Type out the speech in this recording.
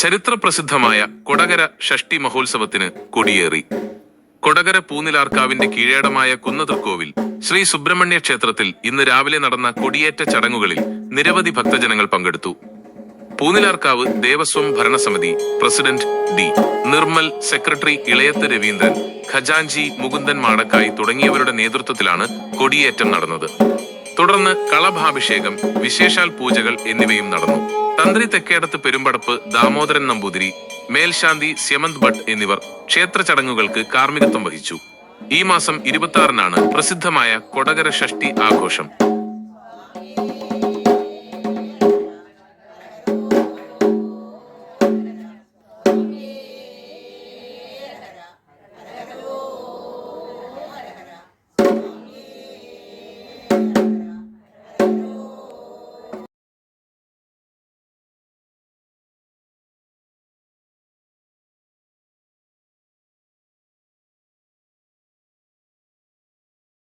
ചരിത്രപ്രസിദ്ധമായ കൊടകര ഷഷ്ടി മഹോത്സവത്തിന് കൊടിയേറി. കൊടകര പൂനിലാർക്കാവിന്റെ കീഴേടമായ കുന്നതൃക്കോവിൽ ശ്രീ സുബ്രഹ്മണ്യ ക്ഷേത്രത്തിൽ ഇന്ന് രാവിലെ നടന്ന കൊടിയേറ്റ ചടങ്ങുകളിൽ നിരവധി ഭക്തജനങ്ങൾ പങ്കെടുത്തു. പൂനിലാർക്കാവ് ദേവസ്വം ഭരണസമിതി president D. Nirmal secretary Elayath Raveendran ഖജാൻജി Mukundan Madakkayi തുടങ്ങിയവരുടെ നേതൃത്വത്തിലാണ് കൊടിയേറ്റം നടന്നത്. തുടർന്ന് കളഭാഭിഷേകം വിശേഷാൽ പൂജകൾ എന്നിവയും നടന്നു. തന്ത്രി തെക്കേടത്ത് പെരുമ്പടപ്പ് ദാമോദരൻ നമ്പൂതിരി മേൽശാന്തി സ്യമന്ത് ഭട്ട് എന്നിവർ ക്ഷേത്ര ചടങ്ങുകൾക്ക് കാർമ്മികത്വം വഹിച്ചു. ഈ മാസം ഇരുപത്തി പ്രസിദ്ധമായ കൊടകര ഷഷ്ടി ആഘോഷം.